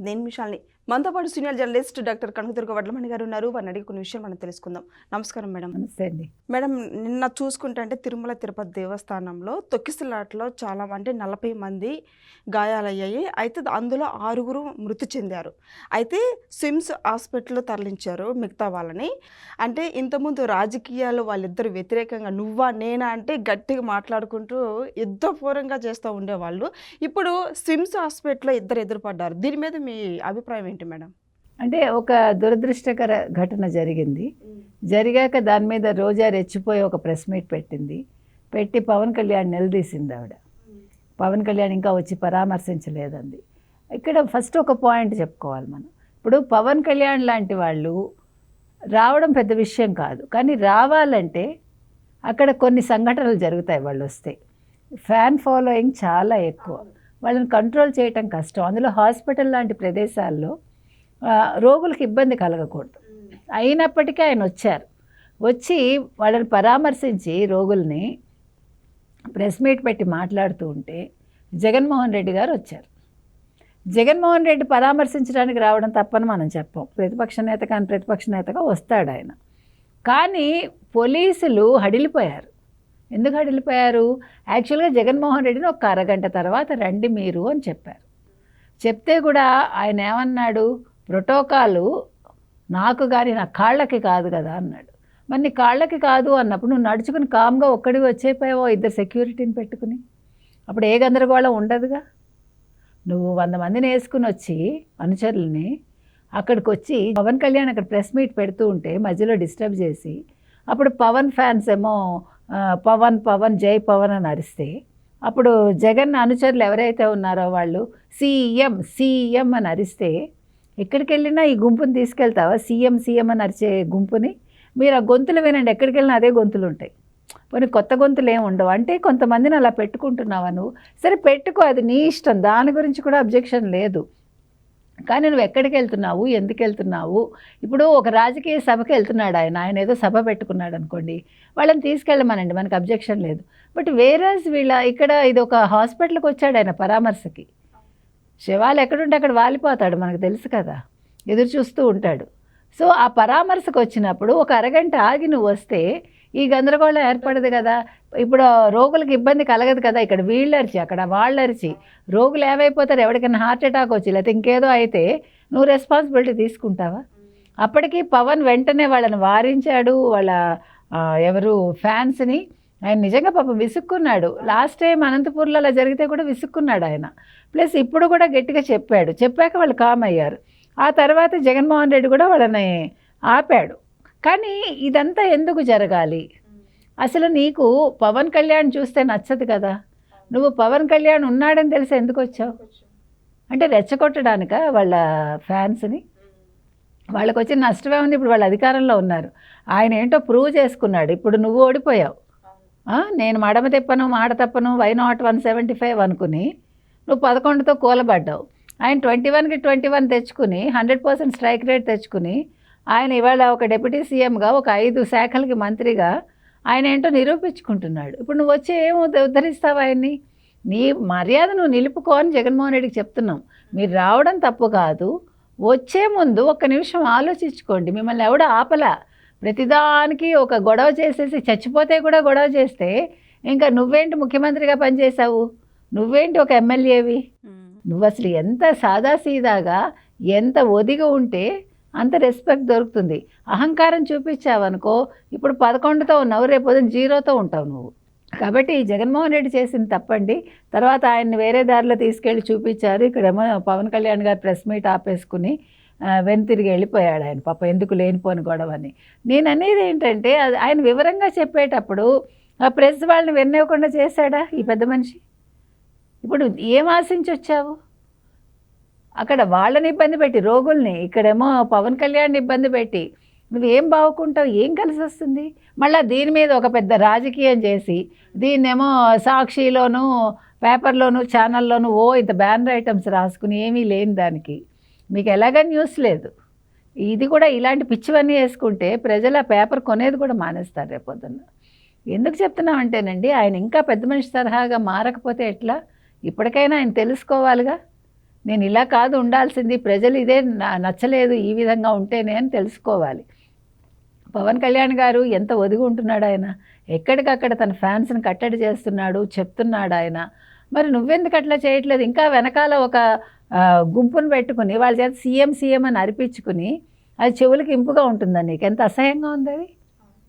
నేను మిషాల్ని మనతో పాటు senior journalist doctor Kanakadurga Vadlamani garu ఉన్నారు. వారిని అడిగి కొన్ని విషయాలు మనం తెలుసుకుందాం. నమస్కారం మేడం. నమస్తే అండి. మేడం నిన్న చూసుకుంటే అంటే తిరుమల తిరుపతి దేవస్థానంలో తొక్కిసలాట్లో చాలా అంటే నలభై మంది గాయాలయ్యాయి. అయితే అందులో ఆరుగురు మృతి చెందారు. అయితే సిమ్స్ హాస్పిటల్లో తరలించారు మిగతా వాళ్ళని. అంటే ఇంతకుముందు రాజకీయాలు వాళ్ళిద్దరు వ్యతిరేకంగా నువ్వా నేనా అంటే గట్టిగా మాట్లాడుకుంటూ యుద్ధపూర్వంగా చేస్తూ ఉండేవాళ్ళు. ఇప్పుడు సిమ్స్ హాస్పిటల్లో ఇద్దరు ఎదురుపడ్డారు. దీని మీద మీ అభిప్రాయం ఏంటి మేడం? అంటే ఒక దురదృష్టకర ఘటన జరిగింది. జరిగాక దాని మీద రోజా రెచ్చిపోయి ఒక ప్రెస్ మీట్ పెట్టింది. పెట్టి పవన్ కళ్యాణ్ నిలదీసింది ఆవిడ. పవన్ కళ్యాణ్ ఇంకా వచ్చి పరామర్శించలేదంది ఇక్కడ ఫస్ట్ ఒక పాయింట్ చెప్పుకోవాలి మనం. ఇప్పుడు పవన్ కళ్యాణ్ లాంటి వాళ్ళు రావడం పెద్ద విషయం కాదు. కానీ రావాలంటే అక్కడ కొన్ని సంఘటనలు జరుగుతాయి వాళ్ళు వస్తే ఫ్యాన్ ఫాలోయింగ్ చాలా ఎక్కువ. వాళ్ళని కంట్రోల్ చేయటం కష్టం. అందులో హాస్పిటల్ లాంటి ప్రదేశాల్లో రోగులకు ఇబ్బంది కలగకూడదు. అయినప్పటికీ ఆయన వచ్చారు. వచ్చి వాళ్ళని పరామర్శించి రోగుల్ని ప్రెస్ మీట్ పెట్టి మాట్లాడుతూ ఉంటే జగన్మోహన్ రెడ్డి గారు వచ్చారు. జగన్మోహన్ రెడ్డి పరామర్శించడానికి రావడం తప్పని మనం చెప్పం. ప్రతిపక్ష నేత కానీ ప్రతిపక్ష నేతగా వస్తాడు ఆయన. కానీ పోలీసులు హడిలిపోయారు. ఎందుకు అడిగిపోయారు యాక్చువల్గా జగన్మోహన్ రెడ్డిని ఒక అరగంట తర్వాత రండి మీరు అని చెప్పారు. చెప్తే కూడా ఆయన ఏమన్నాడు? ప్రోటోకాలు నాకు కానీ నా కాళ్ళకి కాదు కదా అన్నాడు. మరి నీ కాళ్ళకి కాదు అన్నప్పుడు నువ్వు నడుచుకుని కామ్గా ఒక్కడివి వచ్చేపోయావో ఇద్దరు సెక్యూరిటీని పెట్టుకుని? అప్పుడు ఏ గందరగోళం ఉండదుగా? నువ్వు వంద మందిని వేసుకుని వచ్చి అనుచరులని అక్కడికి వచ్చి పవన్ కళ్యాణ్ అక్కడ ప్రెస్ మీట్ పెడుతూ ఉంటే మధ్యలో డిస్టర్బ్ చేసి అప్పుడు పవన్ ఫ్యాన్స్ ఏమో పవన్ పవన్ జై పవన్ అని అరిస్తే అప్పుడు జగన్ అనుచరులు ఎవరైతే ఉన్నారో వాళ్ళు సీఎం సీఎం అని అరిస్తే ఎక్కడికి వెళ్ళినా ఈ గుంపుని తీసుకెళ్తావా? సీఎం సీఎం అని అరిచే గుంపుని? మీరు ఆ గొంతులు వినండి ఎక్కడికి వెళ్ళినా అదే గొంతులు ఉంటాయి. పోనీ కొత్త గొంతులు ఏమి ఉండవు. అంటే కొంతమందిని అలా పెట్టుకుంటున్నావా నువ్వు? సరే పెట్టుకో అది నీ ఇష్టం. దాని గురించి కూడా అబ్జెక్షన్ లేదు. కానీ నువ్వు ఎక్కడికి వెళ్తున్నావు? ఎందుకు వెళ్తున్నావు? ఇప్పుడు ఒక రాజకీయ సభకి వెళ్తున్నాడు ఆయన. ఆయన ఏదో సభ పెట్టుకున్నాడు అనుకోండి. వాళ్ళని తీసుకెళ్ళమనండి. మనకు అబ్జెక్షన్ లేదు. బట్ వేరే వీళ్ళ ఇక్కడ ఇది ఒక హాస్పిటల్కి వచ్చాడు ఆయన పరామర్శకి. శివాలు ఎక్కడుంటే అక్కడ వాలిపోతాడు. మనకు తెలుసు కదా. ఎదురు చూస్తూ ఉంటాడు. సో ఆ పరామర్శకు వచ్చినప్పుడు ఒక అరగంట ఆగి నువ్వు వస్తే ఈ గందరగోళం ఏర్పడదు కదా. ఇప్పుడు రోగులకు ఇబ్బంది కలగదు కదా. ఇక్కడ వీళ్ళు అరిచి అక్కడ వాళ్ళు అరిచి రోగులు ఏమైపోతారు? ఎవరికైనా హార్ట్ అటాక్ వచ్చి లేకపోతే ఇంకేదో అయితే నువ్వు రెస్పాన్సిబిలిటీ తీసుకుంటావా? అప్పటికి పవన్ వెంటనే వాళ్ళని వారించాడు. వాళ్ళ ఎవరు ఫ్యాన్స్ని ఆయన నిజంగా పాపం విసుక్కున్నాడు. లాస్ట్ టైం అనంతపూర్లో అలా జరిగితే కూడా విసుక్కున్నాడు ఆయన. ప్లస్ ఇప్పుడు కూడా గట్టిగా చెప్పాడు. చెప్పాక వాళ్ళు కామ్ అయ్యారు. ఆ తర్వాత జగన్మోహన్ రెడ్డి కూడా వాళ్ళని ఆపాడు. కానీ ఇదంతా ఎందుకు జరగాలి? అసలు నీకు పవన్ కళ్యాణ్ చూస్తే నచ్చదు కదా? నువ్వు పవన్ కళ్యాణ్ ఉన్నాడని తెలిసి ఎందుకు వచ్చావు? అంటే రెచ్చగొట్టడానిక వాళ్ళ ఫ్యాన్స్ని? వాళ్ళకి వచ్చిన నష్టమే ఉంది ఇప్పుడు వాళ్ళ అధికారంలో ఉన్నారు. ఆయన ఏంటో ప్రూవ్ చేసుకున్నాడు. ఇప్పుడు నువ్వు ఓడిపోయావు. నేను మడమ తిప్పను మాట తప్పను why not one seventy five అనుకుని నువ్వు పదకొండుతో కూలబడ్డావు. ఆయన ట్వంటీ వన్కి ట్వంటీ వన్ తెచ్చుకుని హండ్రెడ్ పర్సెంట్ స్ట్రైక్ రేట్ తెచ్చుకుని ఆయన ఇవాళ ఒక డిప్యూటీ సీఎంగా ఒక ఐదు శాఖలకి మంత్రిగా ఆయన ఏంటో నిరూపించుకుంటున్నాడు. ఇప్పుడు నువ్వు వచ్చి ఏం ఉద్ధ- ఉద్ధరిస్తావు ఆయన్ని? నీ మర్యాద నువ్వు నిలుపుకో అని జగన్మోహన్ రెడ్డికి చెప్తున్నాం. మీరు రావడం తప్పు కాదు. వచ్చే ముందు ఒక్క నిమిషం ఆలోచించుకోండి. మిమ్మల్ని ఎవడ ఆపలా. ప్రతిదానికి ఒక గొడవ చేసేసి చచ్చిపోతే కూడా గొడవ చేస్తే ఇంకా నువ్వేంటి ముఖ్యమంత్రిగా పనిచేసావు నువ్వేంటి ఒక ఎమ్మెల్యేవి? నువ్వు అసలు ఎంత సాదాసీదాగా ఎంత ఒదిగి ఉంటే అంత రెస్పెక్ట్ దొరుకుతుంది. అహంకారం చూపించావనుకో ఇప్పుడు పదకొండుతో ఉన్నావు రేపు జీరోతో ఉంటావు నువ్వు. కాబట్టి జగన్మోహన్ రెడ్డి చేసింది తప్పండి. తర్వాత ఆయన్ని వేరే దారిలో తీసుకెళ్ళి చూపించారు. ఇక్కడేమో పవన్ కళ్యాణ్ గారు ప్రెస్ మీట్ ఆపేసుకుని వెను వెనుతిరిగి వెళ్ళిపోయాడు ఆయన. పాప ఎందుకు లేనిపోని గొడవ అని నేను అనేది ఏంటంటే ఆయన వివరంగా చెప్పేటప్పుడు ఆ ప్రెస్ వాళ్ళని విన్నవ్వకుండా చేశాడా ఈ పెద్ద మనిషి? ఇప్పుడు ఏం ఆశించి వచ్చావు? అక్కడ వాళ్ళని ఇబ్బంది పెట్టి రోగుల్ని ఇక్కడేమో పవన్ కళ్యాణ్ ఇబ్బంది పెట్టి నువ్వేం బాగుకుంటావు ఏం కలిసి వస్తుంది మళ్ళీ దీని మీద ఒక పెద్ద రాజకీయం చేసి దీన్నేమో సాక్షిలోను పేపర్లోను ఛానల్లోను ఓ ఇంత బ్యానర్ ఐటమ్స్ రాసుకుని ఏమీ లేని దానికి. మీకు ఎలాగ న్యూస్ లేదు. ఇది కూడా ఇలాంటి పిచ్చివన్నీ వేసుకుంటే ప్రజలు ఆ పేపర్ కొనేది కూడా మానేస్తారు రేపొద్దున్న. ఎందుకు చెప్తున్నామంటేనండి ఆయన ఇంకా పెద్ద మనిషి తరహాగా మారకపోతే ఎట్లా? ఇప్పటికైనా ఆయన తెలుసుకోవాలిగా? నేను ఇలా కాదు ఉండాల్సింది. ప్రజలు ఇదే నా- నచ్చలేదు ఈ విధంగా ఉంటేనే అని తెలుసుకోవాలి. పవన్ కళ్యాణ్ గారు ఎంత ఒదిగి ఉంటున్నాడు ఆయన. ఎక్కడికక్కడ తన ఫ్యాన్స్ని కట్టడి చేస్తున్నాడు చెప్తున్నాడు ఆయన. మరి నువ్వెందుకు అట్లా చేయట్లేదు? ఇంకా వెనకాల ఒక గుంపును పెట్టుకుని వాళ్ళ చేత సీఎం సీఎం అని అరిపించుకుని అది చెవులకి ఇంపుగా ఉంటుందని నీకు? ఎంత అసహ్యంగా ఉంది అది?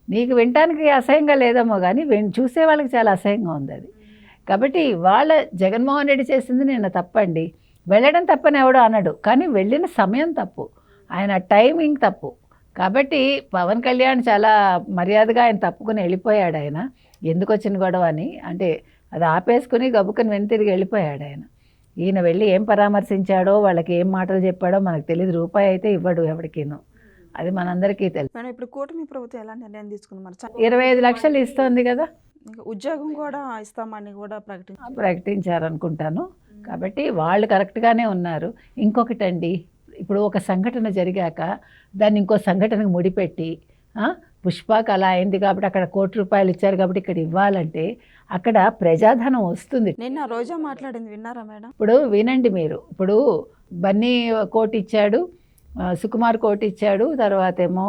నీకు వినటానికి అసహ్యంగా లేదేమో కానీ విన్ చూసే వాళ్ళకి చాలా అసహ్యంగా ఉంది అది. కాబట్టి వాళ్ళ జగన్మోహన్ రెడ్డి చేసింది నేను తప్పండి. వెళ్ళడం తప్పని ఎవడో అనడు. కానీ వెళ్ళిన సమయం తప్పు. ఆయన టైమింగ్ తప్పు. కాబట్టి పవన్ కళ్యాణ్ చాలా మర్యాదగా ఆయన తప్పుకుని వెళ్ళిపోయాడు ఆయన. ఎందుకు వచ్చిన గొడవ అని? అంటే అది ఆపేసుకుని గబుకుని వెనుతిరిగి వెళ్ళిపోయాడు ఆయన. ఈయన వెళ్ళి ఏం పరామర్శించాడో వాళ్ళకి ఏం మాటలు చెప్పాడో మనకు తెలియదు రూపాయి అయితే ఇవ్వడు ఎవరికీను అది మనందరికీ తెలుసు ఇప్పుడు కూటమి ప్రభుత్వం ఎలా నిర్ణయం తీసుకుంది ఇరవై ఐదు లక్షలు ఇస్తోంది కదా. ఉద్యోగం కూడా ఇస్తామని కూడా ప్రకటించారు ప్రకటించారనుకుంటాను. కాబట్టి వాళ్ళు కరెక్ట్గానే ఉన్నారు. ఇంకొకటండి ఇప్పుడు ఒక సంఘటన జరిగాక దాన్ని ఇంకో సంఘటనకు ముడిపెట్టి పుష్పకు అలా అయింది కాబట్టి అక్కడ కోటి రూపాయలు ఇచ్చారు కాబట్టి ఇక్కడ ఇవ్వాలంటే అక్కడ ప్రజాధనం వస్తుంది. నిన్న రోజా మాట్లాడింది విన్నారా మేడం? ఇప్పుడు వినండి మీరు. ఇప్పుడు బన్నీ కోటి ఇచ్చాడు సుకుమార్ కోటి ఇచ్చాడు తర్వాత ఏమో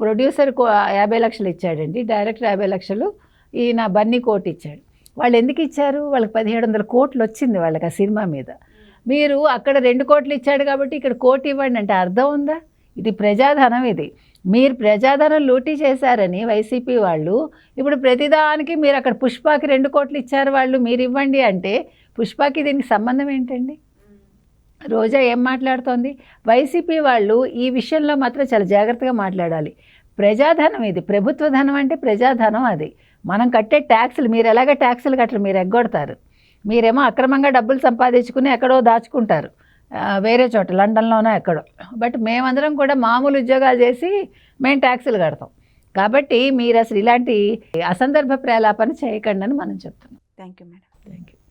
ప్రొడ్యూసర్ కో యాభై లక్షలు ఇచ్చాడండి డైరెక్టర్ యాభై లక్షలు ఈయన బన్నీ కోట్ ఇచ్చాడు. వాళ్ళు ఎందుకు ఇచ్చారు? వాళ్ళకి పదిహేడు వందల కోట్లు వచ్చింది వాళ్ళకి ఆ సినిమా మీద. మీరు అక్కడ రెండు కోట్లు ఇచ్చాడు కాబట్టి ఇక్కడ కోటి ఇవ్వండి అంటే అర్థం ఉందా? ఇది ప్రజాధనం ఇది. మీరు ప్రజాధనం లూటీ చేశారని వైసీపీ వాళ్ళు ఇప్పుడు ప్రతిదానికి మీరు అక్కడ పుష్పకి రెండు కోట్లు ఇచ్చారు వాళ్ళు మీరు ఇవ్వండి అంటే పుష్పకి దీనికి సంబంధం ఏంటండి? రోజా ఏం మాట్లాడుతోంది? వైసీపీ వాళ్ళు ఈ విషయంలో మాత్రం చాలా జాగ్రత్తగా మాట్లాడాలి. ప్రజాధనం ఇది. ప్రభుత్వ ధనం అంటే ప్రజాధనం అది. మనం కట్టే ట్యాక్సులు మీరు ఎలాగ ట్యాక్సులు కట్టరు మీరు ఎగ్గొడతారు. మీరేమో అక్రమంగా డబ్బులు సంపాదించుకుని ఎక్కడో దాచుకుంటారు. వేరే చోట లండన్లోనో ఎక్కడో. బట్ మేమందరం కూడా మామూలు ఉద్యోగాలు చేసి మేము ట్యాక్సులు కడతాం. కాబట్టి మీరు అసలు ఇలాంటి అసందర్భ ప్రేలాపన చేయకండి అని మనం చెప్తున్నాం. Thank you madam thank you